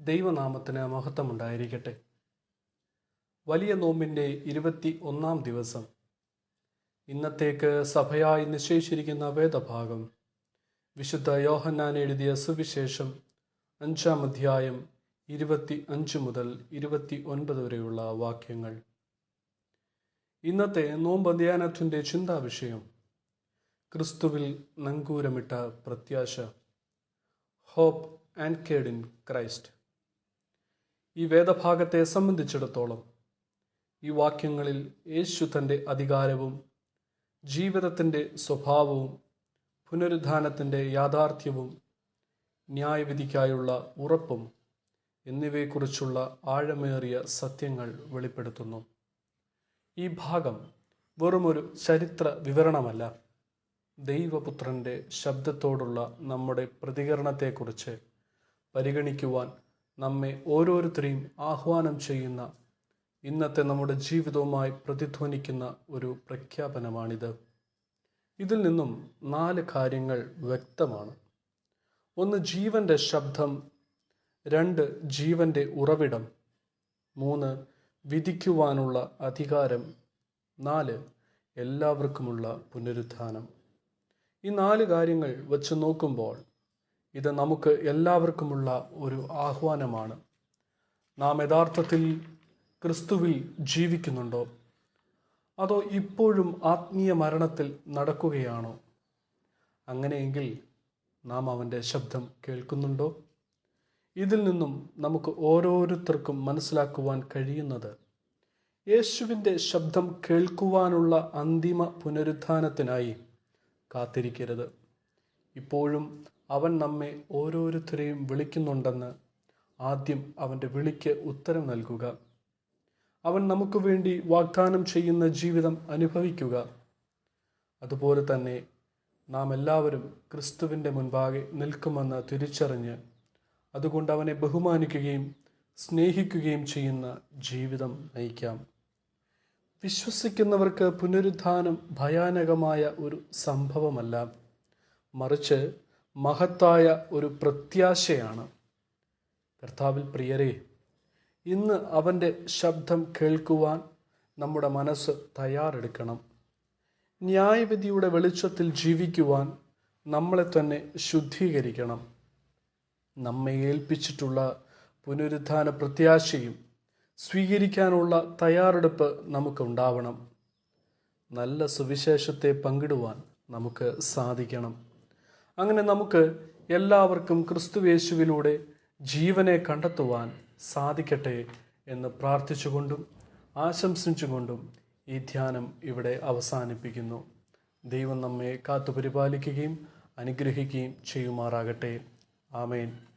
ദൈവനാമത്തിന് മഹത്വമുണ്ടായിരിക്കട്ടെ. വലിയ നോമ്പിന്റെ ഇരുപത്തി ഒന്നാം ദിവസം. ഇന്നത്തേക്ക് സഭയായി നിശ്ചയിച്ചിരിക്കുന്ന വേദഭാഗം. വിശുദ്ധ യോഹന്നാൻ എഴുതിയ സുവിശേഷം അഞ്ചാം അധ്യായം ഇരുപത്തി അഞ്ച് മുതൽ ഇരുപത്തി ഒൻപത് വരെയുള്ള വാക്യങ്ങൾ. ഇന്നത്തെ നോമ്പ് ധ്യാനത്തിന്റെ ചിന്താവിഷയം. ക്രിസ്തുവിൽ നങ്കൂരമിട്ട പ്രത്യാശ. Hope anchored in Christ. ഈ വേദഭാഗത്തെ സംബന്ധിച്ചിടത്തോളം ഈ വാക്യങ്ങളിൽ യേശു തന്റെ അധികാരവും ജീവിതത്തിന്റെ സ്വഭാവവും പുനരുദ്ധാനത്തിന്റെ യാഥാർത്ഥ്യവും ന്യായവിധിക്കായുള്ള ഉറപ്പും എന്നിവയെക്കുറിച്ചുള്ള ആഴമേറിയ സത്യങ്ങൾ വെളിപ്പെടുത്തുന്നു. ഈ ഭാഗം വെറുമൊരു ചരിത്ര വിവരണമല്ല. ദൈവപുത്രന്റെ ശബ്ദത്തോടുള്ള നമ്മുടെ പ്രതികരണത്തെക്കുറിച്ച് പരിഗണിക്കുവാൻ നമ്മെ ഓരോരുത്തരെയും ആഹ്വാനം ചെയ്യുന്ന ഇന്നത്തെ നമ്മുടെ ജീവിതവുമായി പ്രതിധ്വനിക്കുന്ന ഒരു പ്രഖ്യാപനമാണിത്. ഇതിൽ നിന്നും നാല് കാര്യങ്ങൾ വ്യക്തമാണ്. ഒന്ന് ജീവന്റെ ശബ്ദം രണ്ട് ജീവന്റെ ഉറവിടം മൂന്ന് വിധിക്കുവാനുള്ള അധികാരം നാല് എല്ലാവർക്കുമുള്ള പുനരുത്ഥാനം. ഈ നാല് കാര്യങ്ങൾ വച്ച് നോക്കുമ്പോൾ ഇത് നമുക്ക് എല്ലാവർക്കുമുള്ള ഒരു ആഹ്വാനമാണ്. നാം യഥാർത്ഥത്തിൽ ക്രിസ്തുവിൽ ജീവിക്കുന്നുണ്ടോ? അതോ ഇപ്പോഴും ആത്മീയ മരണത്തിൽ നടക്കുകയാണോ? അങ്ങനെയെങ്കിൽ നാം അവന്റെ ശബ്ദം കേൾക്കുന്നുണ്ടോ? ഇതിൽ നിന്നും നമുക്ക് ഓരോരുത്തർക്കും മനസ്സിലാക്കുവാൻ കഴിയുന്നത് യേശുവിന്റെ ശബ്ദം കേൾക്കുവാനുള്ള അന്തിമ പുനരുത്ഥാനത്തിനായി കാത്തിരിക്കരുത്. ഇപ്പോഴും അവൻ നമ്മെ ഓരോരുത്തരെയും വിളിക്കുന്നുണ്ടെന്ന് ആദ്യം അവന്റെ വിളിക്ക് ഉത്തരം നൽകുക. അവൻ നമുക്ക് വേണ്ടി വാഗ്ദാനം ചെയ്യുന്ന ജീവിതം അനുഭവിക്കുക. അതുപോലെ തന്നെ നാം എല്ലാവരും ക്രിസ്തുവിന്റെ മുൻപാകെ നിൽക്കുമെന്ന് തിരിച്ചറിഞ്ഞ് അതുകൊണ്ട് അവനെ ബഹുമാനിക്കുകയും സ്നേഹിക്കുകയും ചെയ്യുന്ന ജീവിതം നയിക്കാം. വിശ്വസിക്കുന്നവർക്ക് പുനരുദ്ധാനം ഭയാനകമായ ഒരു സംഭവമല്ല. മറിച്ച് മഹത്തായ ഒരു പ്രത്യാശയാണ്. കർത്താവിൽ പ്രിയരെ ഇന്ന് അവന്റെ ശബ്ദം കേൾക്കുവാൻ നമ്മുടെ മനസ്സ് തയ്യാറെടുക്കണം. ന്യായവിധിയുടെ വെളിച്ചത്തിൽ ജീവിക്കുവാൻ നമ്മളെ തന്നെ ശുദ്ധീകരിക്കണം. നമ്മെ ഏൽപ്പിച്ചിട്ടുള്ള പുനരുദ്ധാന പ്രത്യാശയും സ്വീകരിക്കാനുള്ള തയ്യാറെടുപ്പ് നമുക്കുണ്ടാവണം നല്ല സുവിശേഷത്തെ പങ്കിടുവാൻ നമുക്ക് സാധിക്കണം. അങ്ങനെ നമുക്ക് എല്ലാവർക്കും ക്രിസ്തുവേശുവിലൂടെ ജീവനെ കണ്ടെത്തുവാൻ സാധിക്കട്ടെ എന്ന് പ്രാർത്ഥിച്ചുകൊണ്ടും ആശംസിച്ചുകൊണ്ടും ഈ ധ്യാനം ഇവിടെ അവസാനിപ്പിക്കുന്നു. ദൈവം നമ്മെ കാത്തുപരിപാലിക്കുകയും അനുഗ്രഹിക്കുകയും ചെയ്യുമാറാകട്ടെ. ആമേൻ.